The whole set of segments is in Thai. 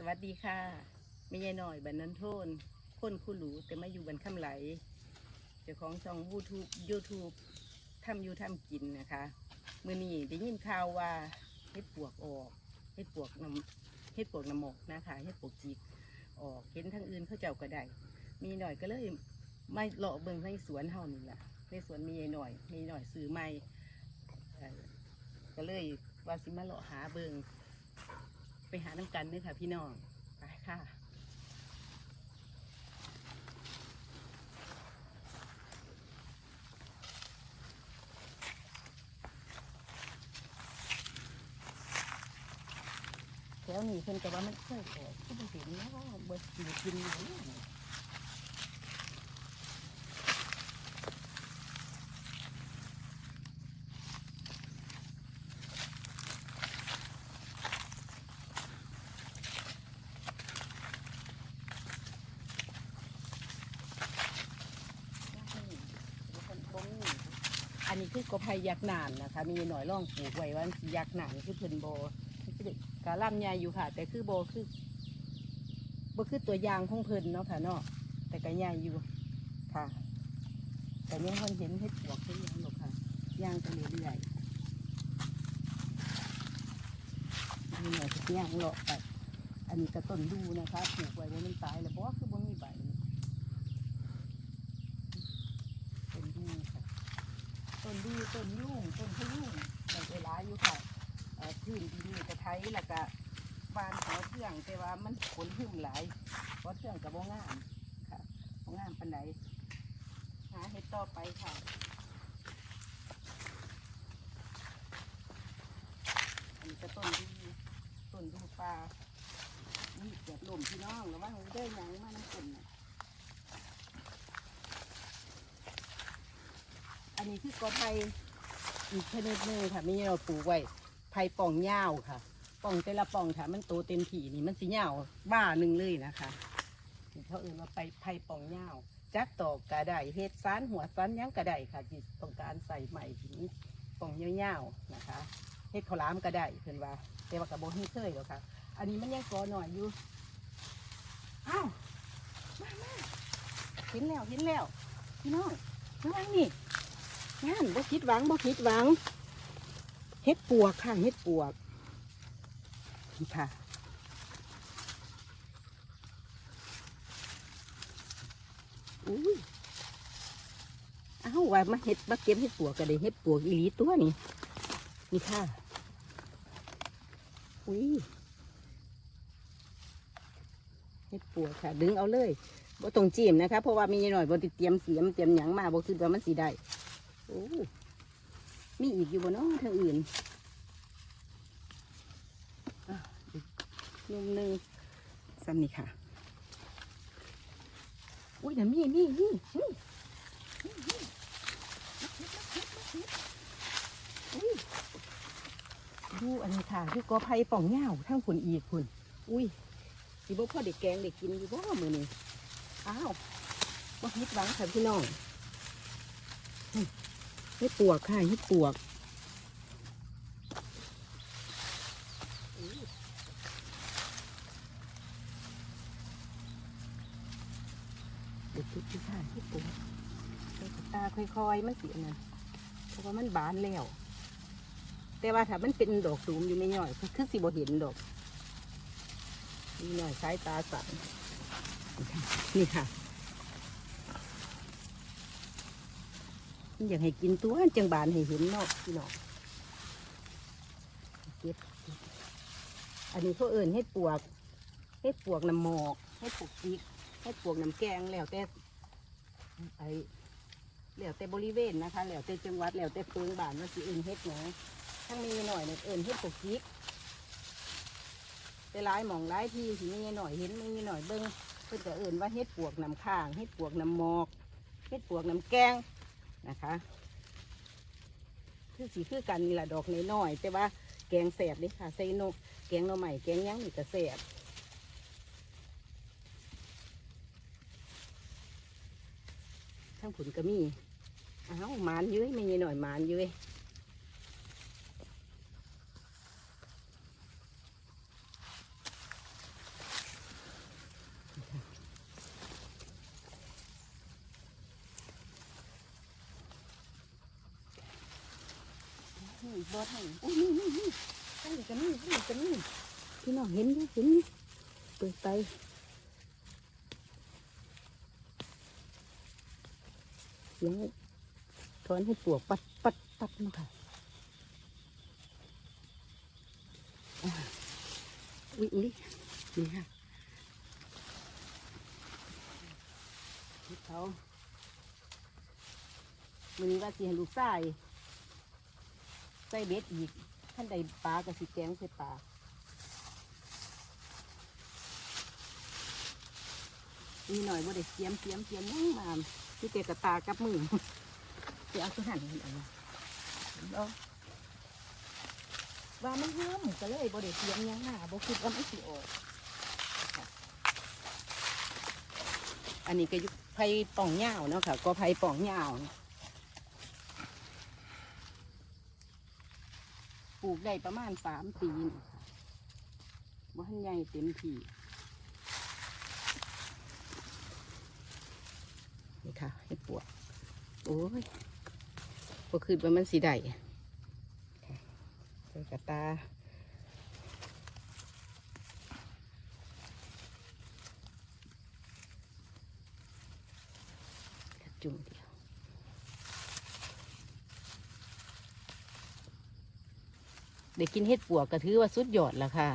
สวัสดีค่ะไม่ใช่หน่อยบันนันโทนคนคู่หรูแต่มาอยู่บันคำไหลเจ้าของช่องยูทูบยูทูบทำยูทำกินนะคะมื่อนี้ได้ยินข่าวว่าเฮ็ดปวกออกเฮ็ดปวกน้ำเฮ็ดปวกน้ำหมกนะคะเฮ็ดปวกจิกออกเห็นทางอื่นเขาเจ้าก็ได้มีหน่อยก็เลยไม่เลาะเบิ่งในสวนเฮานี่แหละในสวนมีหน่อย มีหน่อยซื้อไม่ก็เลยว่าสิมาเลาะหาเบิ่ง ไปหาน้ำกันด้วยค่ะพี่น้อง ไปค่ะ แถวนี้เพิ่นก็ว่ามันเคยออกก็บ่เห็นเนาะบ่กิกินอยู่เนี่ย อันนี้ คือกบไผ่ยักษ์นานนะคะมีหน่อยร่องปลูกไว้ว่าสิยักษ์นานคือเพิ่นโบกะล่ำใหญ่อยู่ค่ะ แต่คือโบคือโบคือตัวยางของเพิ่นเนาะค่ะเนาะแต่ก็ใหญ่อยู่ค่ะ แต่ยังคนเห็นเห็ดปวกเห็นยังหรอกค่ะย่างกันเรื่อยๆนี่หน่อยย่างเลาะไปอันนี้ก็ต้นดูนะคะปลูกไว้ว่ามันตายแล้วเพราะว่คือบ่มีใบต้นดูค่ะ ต้น ดีต้นยุ่งต้นพะยุ่งต้นเวลาอยู่ค่ะเอ่อพื้นดินนี่กระไทยแล้วก็บานหัวเครื่องแต่ว่ามันขนหึ่มหลายหัวเครื่องกับโบงามค่ะโบงามปันไดหาเห็ดต่อไปค่ะอันนี้ก็ต้นดีต้นดูปลานี่เกือบลมพี่น้องแล้วว่าเด้อหยังมาน้ำฝนน่ะ อันนี้คือกอไผ่อีกชนิดหนึงค่ะมีเราปลูกไว้ไผ่ป่องยาวค่ะป่องแต่ละป่องค่ะ มันโตเต็มถี่นี่มันสียาวบ้าหนึ่งเลยนะคะนี่เขาเอื่นว่าไปไผ่ป่องยาวจักตอกกระไดเฮ็ดซานหัวซานหยังกระไดค่ะที่ต้องการใส่ใหม่ถึงป่องยาวๆนะคะเฮ็ดข้าวหลามกระไดเพิ่นว่าแต่ว่ากระโบให้เคยหรอกค่ะ อันนี้มันยังกอหน่อยอยู่อ้าวมามาเห็นแล้วเห็นแล้วพี่น้องมาวังนี่ งานบ่คิดหวังบ่คิดหวังเฮ็ดปวกค่ะเฮ็ดปวกนี่ค่ะอุ้ยเอ้าว่ามาเฮ็ดมาเก็บเฮ็ดปวกก็ได้เฮ็ดปวกอีหลีตัวนี่นี่ค่ะอุ้ยเฮ็ดปวกค่ะ ดึงเอาเลยบ่ต้องจิ้มนะคะ เพราะว่ามีหน่อยบ่ได้เตรียมเสียมเตรียมหยังมาบ่คิดว่ามันสิได้ โอ้มีอีกอยู่บนน้องทางอื่นนุ่มนึงซ้ำนี่ค่ะ อุ้ยเดี๋ยวมีมีมีดูอันนี้ค่ะคือกอไผ่ป่องเง่าทั้งผุนอีกผุนอุ้ยสิบ่พ่อเด็กแกงเด็กกินอยู่บ่มือนี่อ้าวบ่ฮิดหวังค่ะพี่น้อง เห็ดปวกค่ะเห็ดปวกเด็ดทุกที่ค่ะเห็ดปวกเด็ดตาค่อยๆ มันเสียนั่นเพราะว่ามันบานแล้ว แต่ว่าถ้ามันเป็นดอกตูมอยู่ไม่ย่อยคือสิบ่เห็นดอกนี่หน่อยสายตาสั่นนี่ค่ะ อยากให้กินตัวจังบานให้เห็นนาะพี่น้องเก็บอันนี้เขาเอิ่นเฮ็ดปวกเฮ็ดปวกน้ำหมอกเฮ็ดปวกจิกเฮ็ดปวกน้ำแกงแล้วแต่ไอแล้วแต่บริเวณนะคะแล้วแต่จังหวัดแล้วแต่เพิงบ้านว่าสิเอิ่นเฮ็ดหยังทั้งมีหน่อยเนี่ยเอิ่นเฮ็ดปวกจิกแต่หลายหมองหลายที่สิมีหน่อยเห็นมีหน่อยเบิ้งเพิ่นก็เอิ่นว่าเฮ็ดปวกน้ำข้างเฮ็ดปวกน้ำหมอกเฮ็ดปวกน้ำแกง นะคะคือสีคือกันนี่แหละดอกน้อยๆแต่ว่าแกงแสบเลยค่ะใส่นกแกงหน่อใหม่แกงยังนี่ก็แสบทั้งผุนก็มีอ้าวมานเยื้ยไม่ยีหน่อยมานเยื้ย บอทันอุ้ยนี่นี่นี่ทันกันนี่ทันกันนี่พี่น้องเห็นอยู่เห็นอยู่เปิดไปเสียงถอนให้ปวกปัดปัดปัดเนาะค่ะอ่าอุ้ยอุ้ยนี่ค่ะที่เขามือนี้ว่าสิให้ลูกใส่ ใส่เบ็ดอีกท่านใดปลากับสิแกงใส่ปลานี่หน่อยบ่ได้เสียมเสียมเสียมยังมาที่เตะกระตากับมือเสียเอาตัวหันนี่เอามาเอาว่ามันเฮิมก็เลยบ่ได้เสียมยังหน้าบ่คิดว่ามันสิออกค่ะอันนี้ก็ยุไผ่ป่องเหย้าเนาะค่ะ ก็ไผ่ป่องเหย้าป ลูกได้ประมาณสามปีนี่ค่ะว่าทันใหญ่เต็มที่นี่ค่ะเห็ดปวกโอ้ยพอคืนว่ามันสีได้ใส่กระตาจุ่มดี ยวได้กินเห็ดปวกก็ถือว่าสุดยอดแล้วค่ะ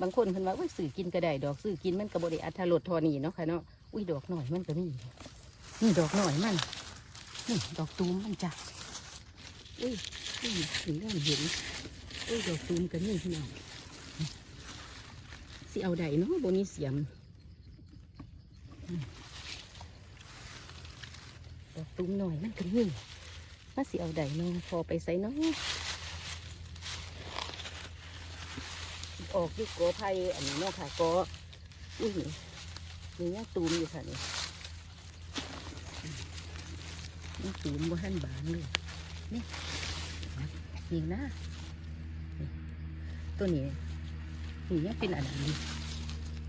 บางคนเพิ่นว่าอุ้ยสื่อกินก็ได้ดอกสื่อกินมันก็บ่ไดอัตรสเทอนี่เนาะค่ะเนาะอุ้ยดอกหน่อยมันก็มีนี่ดอกหน่อยมันนี่ดอกตูมมันจ้ะอุ้ยอุ้ยถึงเริ่มเห็นอุ้ยดอกตูมก็มีพี่น้องสิเอาใดเนาะบนี้เสียมอืมดอกตูมหน่อยมันก็มี มาสิเอาใดเนาะพอไปใส่เนาะออกที่กอไผ่อันนี้เนาะค่ะกออุ้ยนี่ยังตูมอยู่ค่ะนี่นี่ตูมบ่ทันบานเลยนี่นี่นะตัวนี้นี่ยังเป็นอะไรอยู่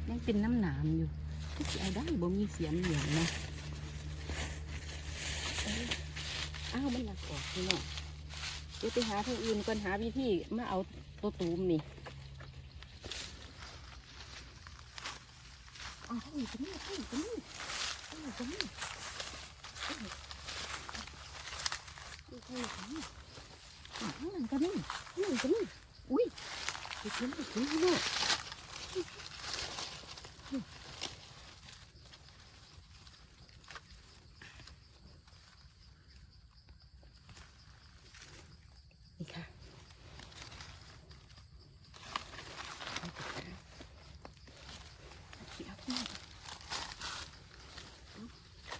ยังเป็นน้ำหนามอยู่ก็สิเอาได้บ่มีเสียมเหนียงนะเอ้ย อ้าวมันหนักออกพี่น้องเดี๋ยวไปหาทางอื่นก่อนหาวิธีมาเอาตัวตูมนี่เอ้าวทางนี้ก็มีทางนี้ก็มีทางนี้ก็มีทางนี้ทางนี้ก็มีอ้าวทางนั้นก็มีทางนี้ก็มีอุ้ยไปถึงไปถึงพี่น้อง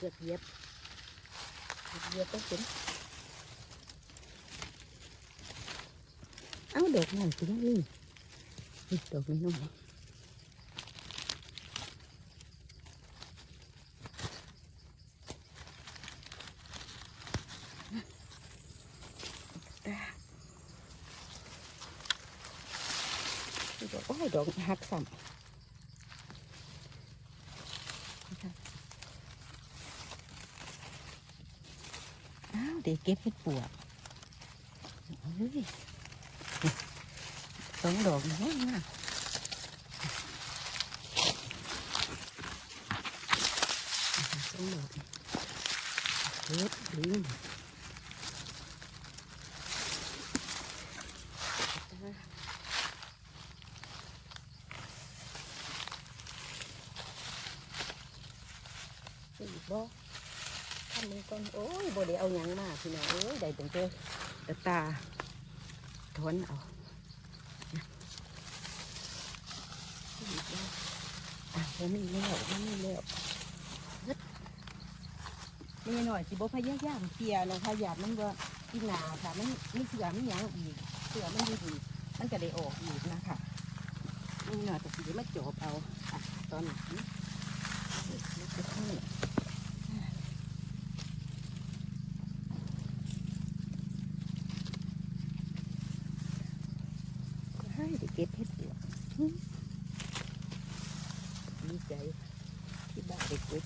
กือบเหยียบเกือบเหยียบต้องถึงเอ้าดอกหน่อยสิน้องนี่นี่ดอกน้อยๆตานี่ดอกโอ้ยดอกหักซ้ำนะคะอ้าว เด็กเก็บเห็ดปวกเฮ้ยสองดอกน้อยมากสองดอกเฮ็ดลิงสิบ่ ทำมือก่อนโอ้ยบ่ได้เอาหยังมาพี่น้องเอ้ยได้ตั้งแต่ตะตาถอนเอาสิบ่อะบ่มีแล้วบ่มีแล้วนี่หน่อยสิบ่พยายามเคลียเร์นะคะหยาดมันก็กินหนาค่ะมันมันเสือมันหยังอีกเสือมันอยู่ดีมันก็ได้ออกอีกนะคะนี่หน่อยแต่สิได้มาจบเอาอะตอนนี้มันจะให้ ให้ได้เก็บเห็ดปวกอื้อดีใจที่บ้านได้เก็บ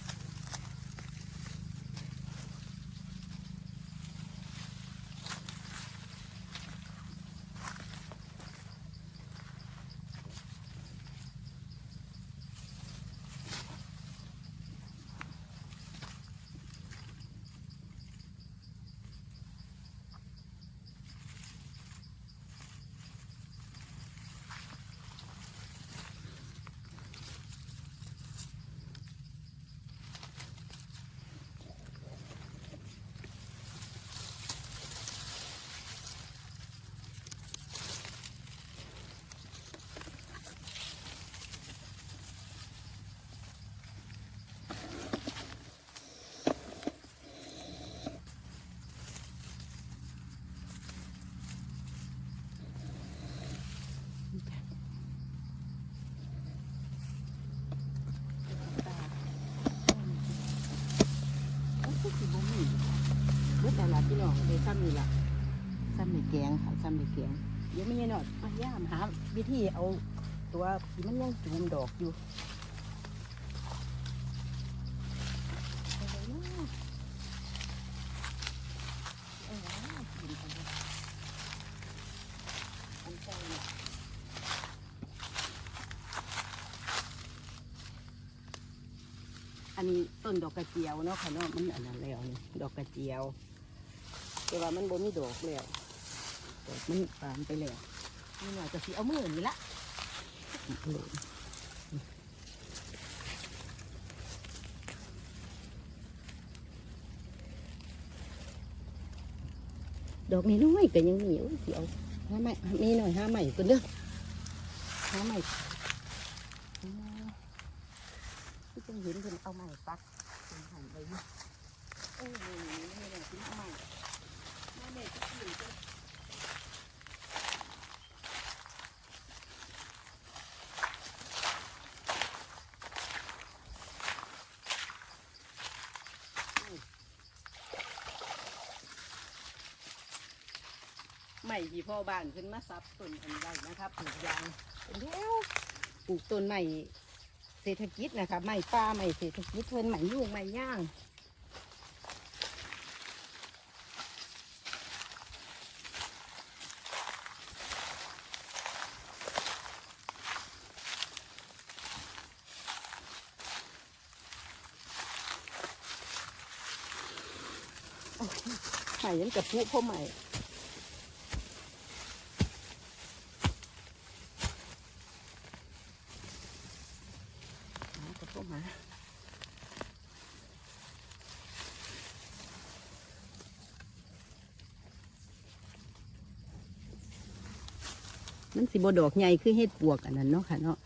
ซ้ำ นี่ละซ้ำในแกงค่ะซ้ำในแกงเดี๋ยวไม่ใช่นอยมาย่ามหาวิธีเอาตัวที่มันยังจูมดอกอยู่อันเลยอันเจ้าเนี่ยอันนี้ต้นดอกกระเจียวเนาะค่ะเนาะมันอันนั้นแล้วนี่ดอกกระเจียว แต่ว่ามันบ่มีดอกแล้วดอกมันบานไปแล้วนี่หน่อยก็สิเอามือนี่ละดอกนี้น้อยก็ยังมีโอ้ยสิเอาห้าใหม่มีหน่อยห้าใหม่กันเด้อห้าใหม่ที่จังเห็นเพิ่นเอาใหม่ปักเป็นหันไปอยู่เออนี่นี่นี่นี่นี่เอาใหม่ ใหม่ที่พ่อบ้านขึ้นมาซับต้นอันใดนะครับปลูกยางเป็นแล้วปลูกต้นใหม่เศรษฐกิจนะครับใหม่ป่าใหม่เศรษฐกิจเพิ่นใหม่ยุ่งใหม่ย่าง หม่ยันกับผู้พ่อใหม่กับพ่อหมามันสิบดอกใหญ่คือเห็ดปวกอันนั้นเนาะค่ะเนาะ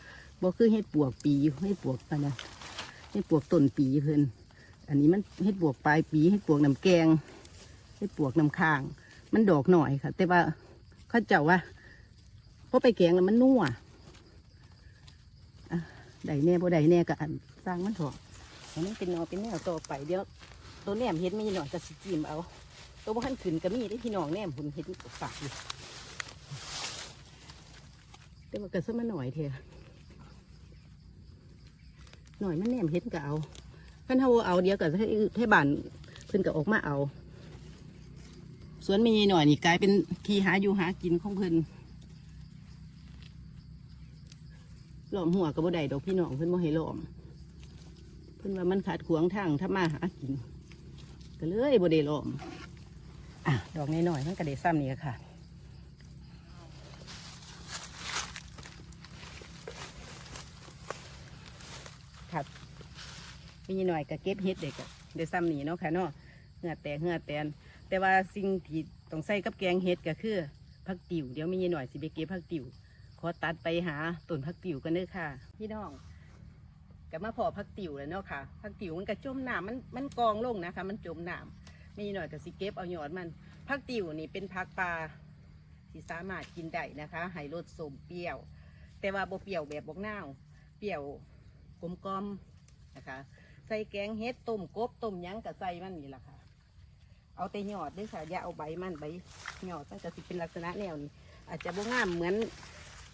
บ่คือเห็ดปวกปีเห็ดปวกอันนั้นเห็ดปวกต้นปีเพิ่น อันนี้มันเห็ดปวกปลายปีเห็ดปวกน้ำแกงเฮ็ดปวกน้ำค้าง มันดอกหน่อยค่ะ แต่ว่าเขาเจ้าว่าพอไปแกงแล้วมันนัวอะไดแน่บ่ไดแน่ก็อันสร้างมันเถอะให้มันเป็นหนอเป็นแนวต่อไปเดี๋ยวตัวแหนมเฮ็ดไม่หน่อยจะสิจิมเอา ตัวบ่ทันขึ้นก็มีได้พี่น้องแหนมหุ่นเฮ็ดฝากอยู่แต่ว่าก็ซะมาหน่อยเถอะหน่อยมันแหนมเฮ็ดก็เอา คันเฮาเอาเดียวก็ให้ให้บ้านเพิ่นก็ออกมาเอา สวนม่ใหญ่หน่อยนี่กลายเป็นที่หาอยู่หากินของเพิ่นหลอมหัวกับบ่ได้ดอกพี่น้องเพิ่นบ่ให้หลอม เพิ่นว่ามันขาดขวางทางถ้ามาหากินก็เลยบ่ได้หลอมอะดอกน้อยๆมันก็ได้ซ้ำนี่ค่ะครับ มีหน่อยก็เก็บเฮ็ดเด็กก็ได้ซ้ำหนีเนาะค่ะเนาะเหงือแตกเหงือแตน แต่ว่าสิ่งที่ต้องใส่กับแกงเห็ดก็คือผักติ๋วเดี๋ยวมีหน่อยสิไปเก็บผักติ๋วขอตัดไปหาต้นผักติ๋วกันเด้อค่ะ พี่น้องก็มาพอผักติ๋วแล้วเนาะค่ะผักติ๋วมันก็จมน้ำมันมันกองลงนะคะ มันจมน้ำมีหน่อยก็สิเก็บเอาหยอดมันผักติ๋วนี่เป็นผักปลาที่สามารถกินได้นะคะให้รสสมเปรี้ยว แต่ว่าบ่เปรี้ยวแบบบกนาวเปรี้ยวกลมกลมๆนะคะ ส่แกงเห็ดต้มกบต้มยังกับใส่มันนี่แหละค่ะ เอาแต่หยอดด้วยค่ะอย่าเอาใบมันใบหยอดมันจะสิเป็นลักษณะแนวนี้ อาจจะบ่งามเหมือน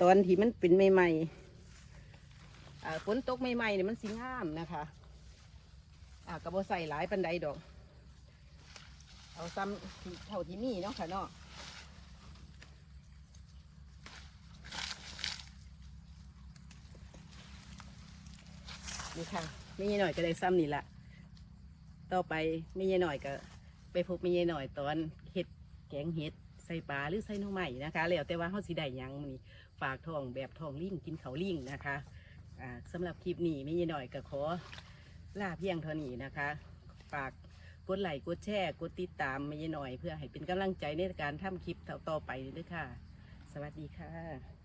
ตอนที่มันเป็นใหม่ๆฝนตกใหม่ๆเนี่ยมันสิงามนะคะอ่ากระโบใส่หลายปันใดดอก เอาซ้ำเท่าที่มีเนาะค่ะเนาะ นี่ค่ะไม่ยี่หน่อยก็ได้ซ้ำนี่ละต่อไปไม่ยี่หน่อยก็ ไปพบมียายหน่อยตอนเห็ดแกงเห็ดใส่ปลาหรือใส่น้องใหม่นะคะแล้วแต่ว่าเขาสิได้ยังนี่ฝากทองแบบทองลิ่งกินเขาลิ่งนะคะอ่าสำหรับคลิปนี้มียายหน่อยก็ขอลาเพียงเท่านี้นะคะฝากกดไลค์กดแชร์กดติดตามมียายหน่อย เพื่อให้เป็นกำลังใจในการทำคลิปต่อไปด้วยค่ะ สวัสดีค่ะ